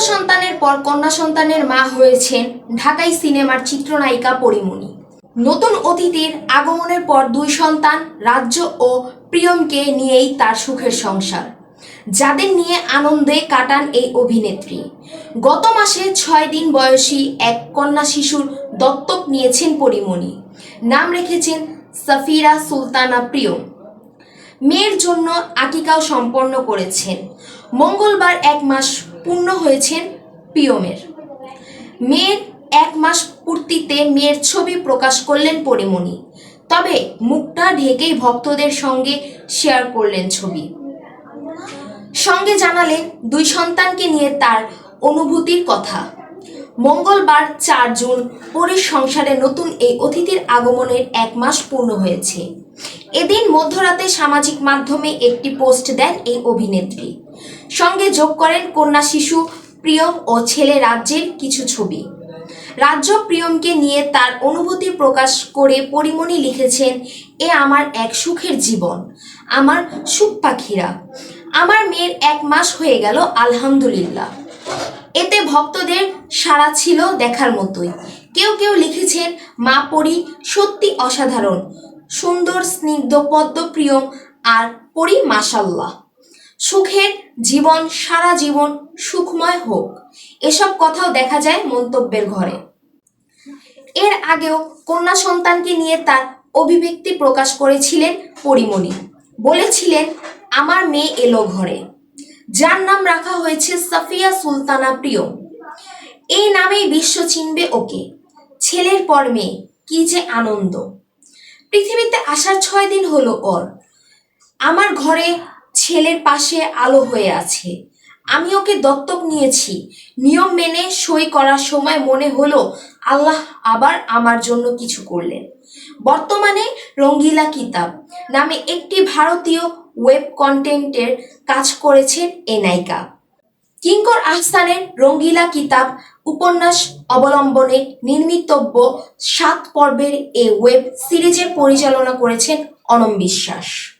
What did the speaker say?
সন্তানের পর কন্যা সন্তানের মা হয়েছেন ঢাকাই সিনেমার চিত্রনায়িকা পরিমণি। নতুন অতিথির আগমনের পর দুই সন্তান, রাজ্য ও প্রিয়মকে নিয়েই তার সুখের সংসার। যাদের নিয়ে আনন্দে কাটান এই অভিনেত্রী। গত মাসে ছয় দিন বয়সী এক কন্যা শিশুর দত্তক নিয়েছেন পরিমণি। নাম রেখেছেন সাফিরা সুলতানা প্রিয়ম। মেয়ের জন্য আকিকাও সম্পন্ন করেছেন। মঙ্গলবার এক মাস পূর্ণ হয়েছেন পিয়মের। মেয়ের এক মাস পূর্তিতে মেয়ের ছবি প্রকাশ করলেন পরিমণি। তবে মুখটা ঢেকেই ভক্তদের সঙ্গে শেয়ার করলেন ছবি। সঙ্গে জানালেন দুই সন্তানকে নিয়ে তার অনুভূতির কথা। মঙ্গলবার চার জুন পরীর সংসারে নতুন এই অতিথির আগমনের এক মাস পূর্ণ হয়েছে। এদিন মধ্যরাতে সামাজিক মাধ্যমে একটি পোস্ট দেন এই অভিনেত্রী। সঙ্গে যোগ করেন কন্যা শিশু, প্রিয়ম ও ছেলে রাজ্যের কিছু ছবি। রাজ্য প্রিয়মকে নিয়ে তার অনুভূতি প্রকাশ করে পরিমণি লিখেছেন, এ আমার এক সুখের জীবন, আমার সুখ পাখিরা, আমার মেয়ের এক মাস হয়ে গেল, আলহামদুলিল্লাহ। এতে ভক্তদের সাড়া ছিল দেখার মতোই। কেউ কেউ লিখেছেন, মা পরি সত্যি অসাধারণ, সুন্দর, স্নিগ্ধ পদ্মপ্রিয়ম আর পরি মাসাল্লাহ সুখের জীবন, সারা জীবন সুখময় হোক। এসব কথাও দেখা যায় মন্তব্যের ঘরে। এর আগেও কন্যা সন্তানকে নিয়ে তার অভিব্যক্তি প্রকাশ করেছিলেন পরিমণি। বলেছিলেন, আমার মেয়ে এলো ঘরে। যার নাম রাখা হয়েছে সাফিয়া সুলতানা প্রিয়। এই নামেই বিশ্ব চিনবে ওকে। ছেলের পর মেয়ে, কি যে আনন্দ। পৃথিবীতে আসার ছয় দিন হলো ওর। আমার ঘরে ছেলের পাশে আলো হয়ে আছে। আমি ওকে দত্তক নিয়েছি। নিয়ম মেনে সই করার সময় মনে হলো, আল্লাহ আবার আমার জন্য কিছু করলেন। বর্তমানে রঙ্গিলা কিতাব নামে একটি ভারতীয় ওয়েব কন্টেন্টের কাজ করেছেন এ নায়িকা। কিঙ্কর আহসানের রঙ্গিলা কিতাব উপন্যাস অবলম্বনে নির্মিতব্য সাত পর্বের এ ওয়েব সিরিজের পরিচালনা করেছেন অনম বিশ্বাস।